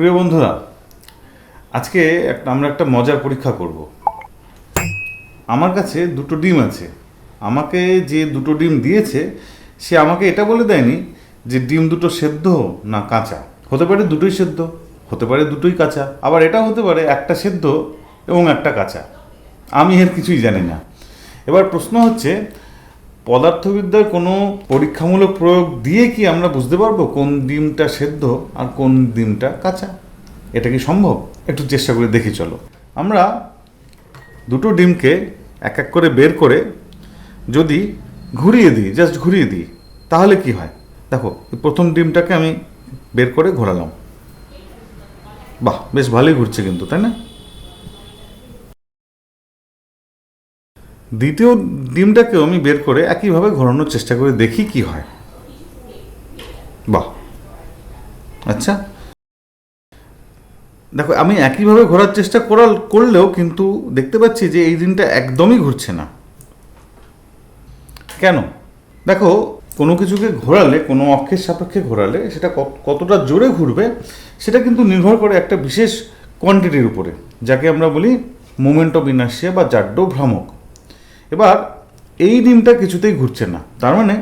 প্রিয় বন্ধুরা, আজকে একটা আমরা একটা মজার পরীক্ষা করব। আমার কাছে দুটো ডিম আছে। আমাকে যে দুটো ডিম দিয়েছে, সে আমাকে এটা বলে দেয়নি যে ডিম দুটো সেদ্ধ না কাঁচা। হতে পারে দুটোই সেদ্ধ, হতে পারে দুটোই কাঁচা। আবার এটা হতে পারে একটা সেদ্ধ এবং একটা কাঁচা। আমি এর কিছুই জানি না। এবার প্রশ্ন হচ্ছে পদার্থবিদ্যার কোনো পরীক্ষামূলক প্রয়োগ দিয়ে কি আমরা বুঝতে পারব কোন ডিমটা সেদ্ধ আর কোন ডিমটা কাঁচা? এটা কি সম্ভব? একটু চেষ্টা করে দেখি চলো। আমরা দুটো ডিমকে এক এক করে বের করে যদি ঘুরিয়ে দিই জাস্ট ঘুরিয়ে দিই, তাহলে কি হয়? দেখো প্রথম ডিমটাকে আমি বের করে ঘোরালাম। বাহ, বেশ ভালোই ঘুরছে কিন্তু, তাই না? দ্বিতীয় ডিমটাকেও আমি বের করে একইভাবে ঘোরানোর চেষ্টা করে দেখি কি হয়। বাহ। আচ্ছা। দেখো, আমি একইভাবে ঘোরার চেষ্টা করার করলেও কিন্তু দেখতে পাচ্ছি যে এই দিনটা একদমই ঘুরছে না। কেন? দেখো, কোনো কিছুকে ঘোরালে, কোনো অক্ষের সাপেক্ষে ঘোরালে সেটা কত- কতটা জোরে ঘুরবে সেটা কিন্তু নির্ভর করে একটা বিশেষ কোয়ান্টিটির উপরে, যাকে আমরা বলি মোমেন্ট অফ ইনার্সিয়া বা জাড্ড ভ্রামক। এবার এই ডিমটা কিছুতেই ঘুরছে না। তার মানে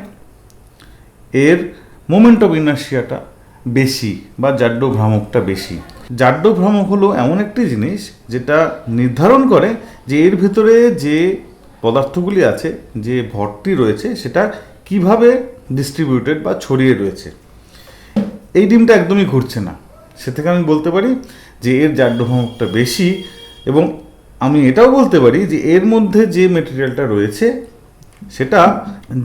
এর মোমেন্ট অফ ইনার্সিয়াটা বেশি বা জাড্য ভ্রামকটা বেশি। জাড্য ভ্রামক হলো এমন একটি জিনিস যেটা নির্ধারণ করে যে এর ভিতরে যে পদার্থগুলি আছে, যে ভরটি রয়েছে, সেটা কীভাবে ডিস্ট্রিবিউটেড বা ছড়িয়ে রয়েছে। এই ডিমটা একদমই ঘুরছে না। সে থেকে আমি বলতে পারি যে এর জাড্য ভ্রামকটা বেশি এবং আমি এটাও বলতে পারি যে এর মধ্যে যে মেটেরিয়ালটা রয়েছে, সেটা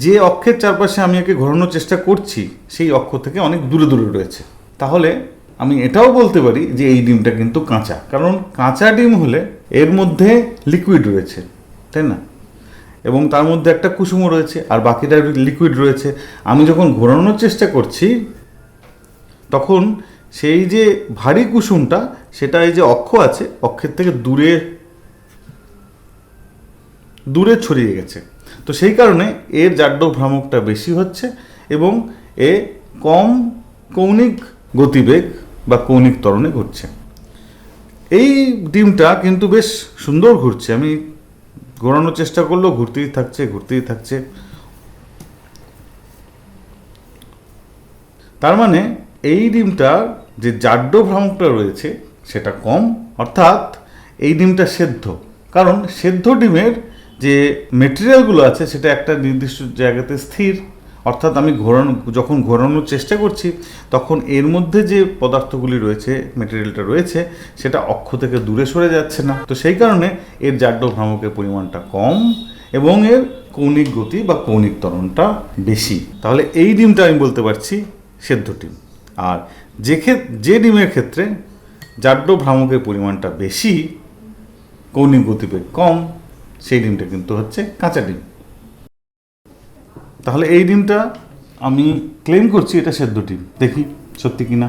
যে অক্ষের চারপাশে আমি একে ঘোরানোর চেষ্টা করছি, সেই অক্ষ থেকে অনেক দূরে দূরে রয়েছে। তাহলে আমি এটাও বলতে পারি যে এই ডিমটা কিন্তু কাঁচা। কারণ কাঁচা ডিম হলে এর মধ্যে লিকুইড রয়েছে, তাই না? এবং তার মধ্যে একটা কুসুমও রয়েছে, আর বাকিটা লিকুইড রয়েছে। আমি যখন ঘোরানোর চেষ্টা করছি, তখন সেই যে ভারী কুসুমটা, সেটা এই যে অক্ষ আছে, অক্ষের থেকে দূরে দূরে ছড়িয়ে গেছে। তো সেই কারণে এর জাড্য ভ্রামকটা বেশি হচ্ছে এবং এ কম কৌণিক গতিবেগ বা কৌণিক তরণে ঘুরছে এই ডিমটা কিন্তু বেশ সুন্দর ঘুরছে। আমি ঘোরানোর চেষ্টা করলেও ঘুরতেই থাকছে ঘুরতেই থাকছে। তার মানে এই ডিমটার যে জাড্য ভ্রামকটা রয়েছে সেটা কম, অর্থাৎ এই ডিমটা সেদ্ধ। কারণ সেদ্ধ ডিমের যে মেটেরিয়ালগুলো আছে সেটা একটা নির্দিষ্ট জায়গাতে স্থির। অর্থাৎ আমি ঘোরানো, যখন ঘোরানোর চেষ্টা করছি, তখন এর মধ্যে যে পদার্থগুলি রয়েছে মেটেরিয়ালটা রয়েছে, সেটা অক্ষ থেকে দূরে সরে যাচ্ছে না। তো সেই কারণে এর জাড্য ভ্রামকের পরিমাণটা কম এবং এর কৌণিক গতি বা কৌণিক ত্বরণটা বেশি। তাহলে এই ডিমটা আমি বলতে পারছি সেদ্ধ ডিম। আর যে যে ডিমের ক্ষেত্রে জাড্য ভ্রামকের পরিমাণটা বেশি, কৌণিক গতিবেগ কম সেই ডিমটা কিন্তু হচ্ছে কাঁচা ডিম। তাহলে এই ডিমটা আমি ক্লেম করছি এটা সেদ্ধ ডিম। দেখি, সত্যি কিনা?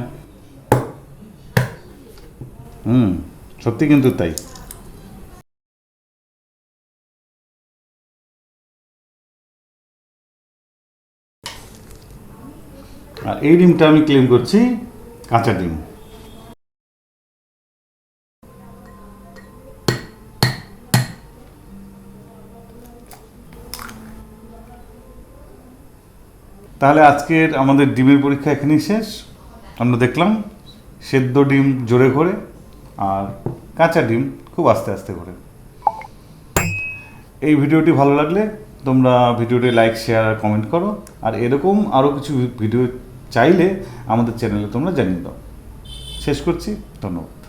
হুম, সত্যি কিন্তু তাই। আর এই ডিমটা আমি ক্লেম করছি কাঁচা ডিম। তাহলে আজকের আমাদের ডিমের পরীক্ষা এখানেই শেষ। আমরা দেখলাম সেদ্ধ ডিম জোরে করে আর কাঁচা ডিম খুব আস্তে আস্তে করে। এই ভিডিওটি ভালো লাগলে তোমরা ভিডিওটি লাইক, শেয়ার আর কমেন্ট করো। আর এরকম আরও কিছু ভিডিও চাইলে আমাদের চ্যানেলে তোমরা জানিয়ে দাও। শেষ করছি। ধন্যবাদ।